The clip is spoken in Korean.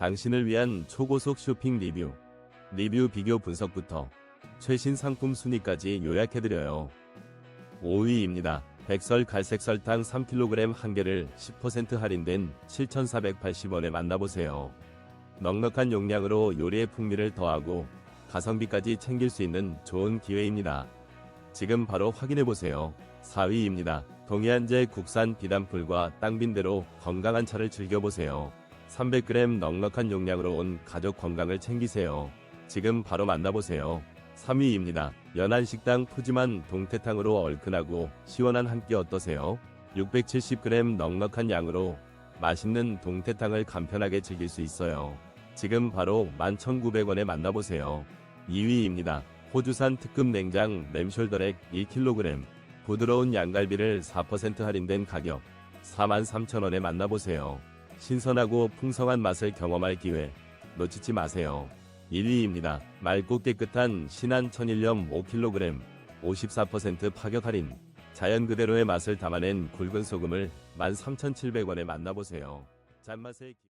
당신을 위한 초고속 쇼핑 리뷰. 리뷰 비교 분석부터 최신 상품 순위까지 요약해드려요. 5위입니다. 백설 갈색 설탕 3kg 한 개를 10% 할인된 7,480원에 만나보세요. 넉넉한 용량으로 요리의 풍미를 더하고 가성비까지 챙길 수 있는 좋은 기회입니다. 지금 바로 확인해보세요. 4위입니다. 동해안제 국산 비단풀과 땅빈대로 건강한 차를 즐겨보세요. 300g 넉넉한 용량으로 온 가족 건강을 챙기세요. 지금 바로 만나보세요. 3위입니다. 연안식당 푸짐한 동태탕으로 얼큰하고 시원한 한 끼 어떠세요? 670g 넉넉한 양으로 맛있는 동태탕을 간편하게 즐길 수 있어요. 지금 바로 11,900원에 만나보세요. 2위입니다. 호주산 특급 냉장 램숄더렉 1kg 부드러운 양갈비를 4% 할인된 가격 43,000원에 만나보세요. 신선하고 풍성한 맛을 경험할 기회 놓치지 마세요. 1위입니다. 맑고 깨끗한 신한 천일염 5kg 54% 파격 할인 자연 그대로의 맛을 담아낸 굵은 소금을 13,700원에 만나보세요. 짠맛의 기...